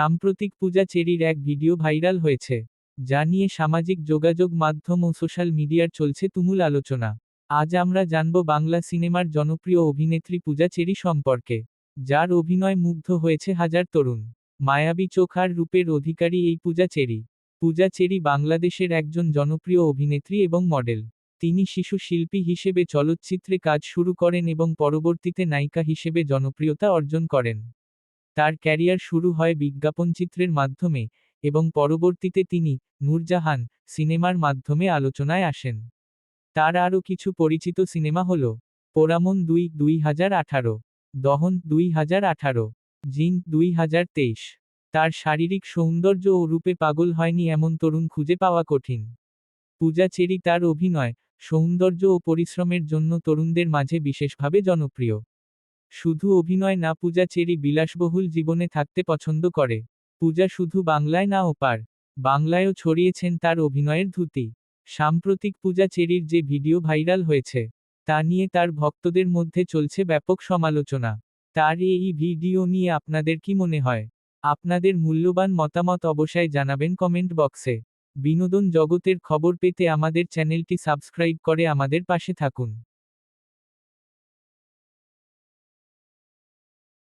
সাম্প্রতিক পূজা চেরির এক video viral হয়েছে, যা নিয়ে সামাজিক যোগাযোগ মাধ্যম ও সোশ্যাল মিডিয়ার চলছে তুমুল আলোচনা। আজ আমরা জানব বাংলা সিনেমার জনপ্রিয় অভিনেত্রী পূজা চেরি সম্পর্কে, যার অভিনয় মুগ্ধ হয়েছে হাজার তরুণ। মায়াবী চোখ আর রূপের অধিকারী এই পূজা চেরি। পূজা চেরি বাংলাদেশের একজন জনপ্রিয় অভিনেত্রী এবং মডেল। তিনি শিশু শিল্পী হিসেবে চলচ্চিত্রে কাজ শুরু করেন এবং পরবর্তীতে নায়িকা হিসেবে জনপ্রিয়তা অর্জন করেন। তার ক্যারিয়ার শুরু হয় বিজ্ঞাপন চিত্রের মাধ্যমে এবং পরবর্তীতে তিনি নূরজাহান সিনেমার মাধ্যমে আলোচনায় আসেন। তার আরও কিছু পরিচিত সিনেমা হল পোরামন দুই দুই হাজার আঠারো, দহন দুই হাজার আঠারো, জিন দুই হাজার তেইশ। তার শারীরিক সৌন্দর্য ও রূপে পাগল হয়নি এমন তরুণ খুঁজে পাওয়া কঠিন। পূজা চেরি তার অভিনয়, সৌন্দর্য ও পরিশ্রমের জন্য তরুণদের মাঝে বিশেষভাবে জনপ্রিয়। শুধু অভিনয় না, পূজা চেরি বিলাসবহুল জীবনে থাকতে পছন্দ করে। পূজা শুধু বাংলায় না, ওপার বাংলায়ও ছড়িয়েছেন তার অভিনয়ের ধুতি। সাম্প্রতিক পূজা চেরির যে ভিডিও ভাইরাল হয়েছে, তা নিয়ে তার ভক্তদের মধ্যে চলছে ব্যাপক সমালোচনা। তার এই ভিডিও নিয়ে আপনাদের কি মনে হয়? আপনাদের মূল্যবান মতামত অবশ্যই জানাবেন কমেন্ট বক্সে। বিনোদন জগতের খবর পেতে আমাদের চ্যানেলটি সাবস্ক্রাইব করে আমাদের পাশে থাকুন।